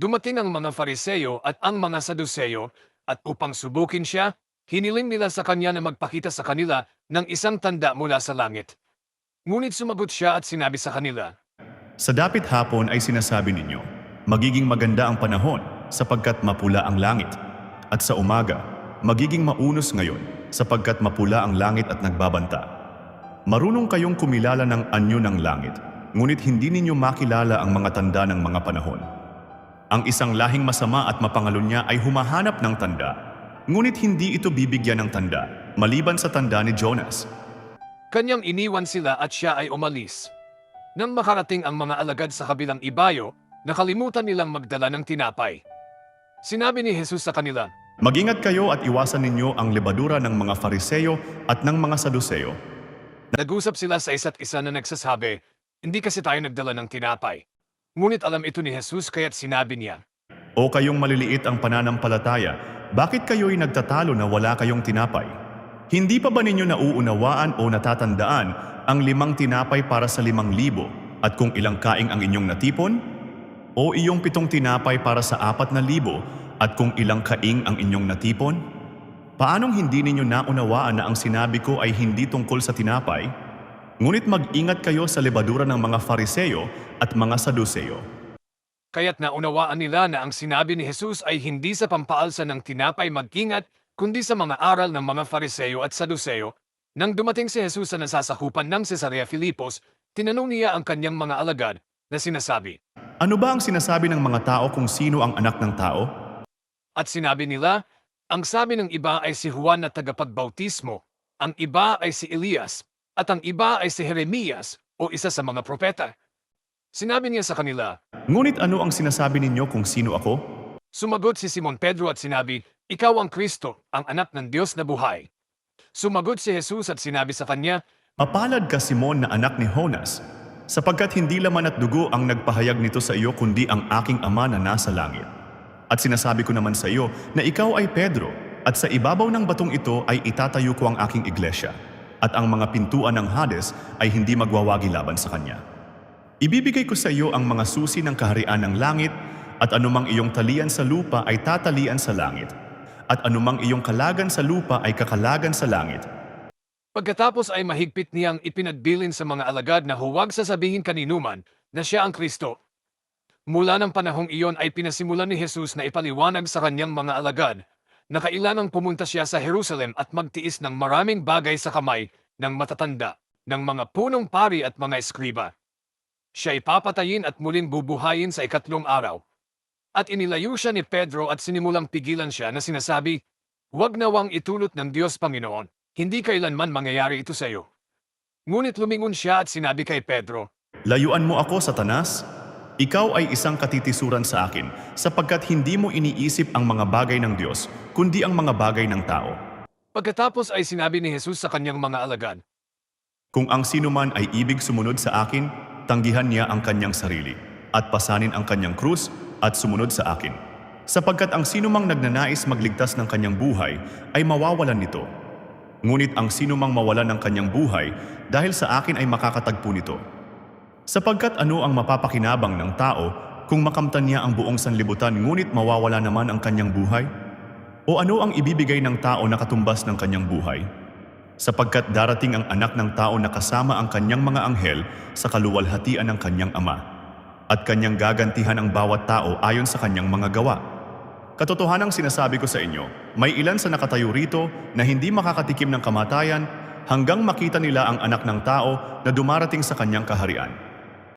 Dumating ang mga Fariseyo at ang mga Saduseyo at upang subukin siya, hiniling nila sa kanya na magpakita sa kanila ng isang tanda mula sa langit. Ngunit sumagot siya at sinabi sa kanila, Sa dapit hapon ay sinasabi ninyo, magiging maganda ang panahon sapagkat mapula ang langit. At sa umaga, magiging maunos ngayon sapagkat mapula ang langit at nagbabanta. Marunong kayong kumilala ng anyo ng langit, ngunit hindi ninyo makilala ang mga tanda ng mga panahon. Ang isang lahing masama at mapangalon niya ay humahanap ng tanda, ngunit hindi ito bibigyan ng tanda, maliban sa tanda ni Jonas. Kanyang iniwan sila at siya ay umalis. Nang makarating ang mga alagad sa kabilang ibayo, nakalimutan nilang magdala ng tinapay. Sinabi ni Jesus sa kanila, Magingat kayo at iwasan ninyo ang lebadura ng mga Fariseyo at ng mga Saduseyo. Nag-usap sila sa isa't isa na nagsasabi, hindi kasi tayo nagdala ng tinapay. Ngunit alam ito ni Jesus kaya't sinabi niya, O kayong maliliit ang pananampalataya, bakit kayo'y nagtatalo na wala kayong tinapay? Hindi pa ba ninyo nauunawaan o natatandaan ang limang tinapay para sa limang libo at kung ilang kaing ang inyong natipon? O iyong pitong tinapay para sa apat na libo at kung ilang kaing ang inyong natipon? Paanong hindi ninyo naunawaan na ang sinabi ko ay hindi tungkol sa tinapay? Ngunit mag-ingat kayo sa lebadura ng mga Fariseyo at mga Saduseyo. kaya't naunawaan nila na ang sinabi ni Jesus ay hindi sa pampaalsa ng tinapay mag-ingat, kundi sa mga aral ng mga Fariseo at Saduceo. Nang dumating si Jesus sa nasasakupan ng Cesarea Filipos, tinanong niya ang kanyang mga alagad na sinasabi, Ano ba ang sinasabi ng mga tao kung sino ang anak ng tao? At sinabi nila, ang sabi ng iba ay si Juan na tagapagbautismo, ang iba ay si Elias, at ang iba ay si Jeremias o isa sa mga propeta. Sinabi niya sa kanila, Ngunit ano ang sinasabi ninyo kung sino ako? Sumagot si Simon Pedro at sinabi, Ikaw ang Kristo, ang anak ng Diyos na buhay. Sumagot si Jesus at sinabi sa kanya, Mapalad ka Simon na anak ni Honas, sapagkat hindi laman at dugo ang nagpahayag nito sa iyo kundi ang aking ama na nasa langit. At sinasabi ko naman sa iyo na ikaw ay Pedro, at sa ibabaw ng batong ito ay itatayo ko ang aking iglesia, at ang mga pintuan ng Hades ay hindi magwawagi laban sa kanya. Ibibigay ko sa iyo ang mga susi ng kaharian ng langit, at anumang iyong talian sa lupa ay tatalian sa langit, at anumang iyong kalagan sa lupa ay kakalagan sa langit. Pagkatapos ay mahigpit niyang ipinagbilin sa mga alagad na huwag sasabihin kaninuman na siya ang Kristo. Mula ng panahong iyon ay pinasimulan ni Jesus na ipaliwanag sa kanyang mga alagad na kailangang pumunta siya sa Jerusalem at magtiis ng maraming bagay sa kamay ng matatanda, ng mga punong pari at mga eskriba. Siya ipapatayin at muling bubuhayin sa ikatlong araw. At inilayo siya ni Pedro at sinimulang pigilan siya na sinasabi, Huwag nawang itulot ng Diyos Panginoon, hindi kailanman mangyayari ito sa iyo. Ngunit lumingon siya at sinabi kay Pedro, Layuan mo ako, Satanas. Ikaw ay isang katitisuran sa akin, sapagkat hindi mo iniisip ang mga bagay ng Diyos, kundi ang mga bagay ng tao. Pagkatapos ay sinabi ni Jesus sa kanyang mga alagad, Kung ang sinuman ay ibig sumunod sa akin, tanggihan niya ang kanyang sarili, at pasanin ang kanyang krus, at sumunod sa akin. Sapagkat ang sinumang nagnanais magligtas ng kanyang buhay, ay mawawalan nito. Ngunit ang sinumang mawalan ng kanyang buhay, dahil sa akin ay makakatagpo nito. Sapagkat ano ang mapapakinabang ng tao kung makamtan niya ang buong sanlibutan ngunit mawawala naman ang kanyang buhay? O ano ang ibibigay ng tao na katumbas ng kanyang buhay? Sapagkat darating ang anak ng tao na kasama ang kanyang mga anghel sa kaluwalhatian ng kanyang ama, at kanyang gagantihan ang bawat tao ayon sa kanyang mga gawa. Katotohanang sinasabi ko sa inyo, may ilan sa nakatayo rito na hindi makakatikim ng kamatayan hanggang makita nila ang anak ng tao na dumarating sa kanyang kaharian.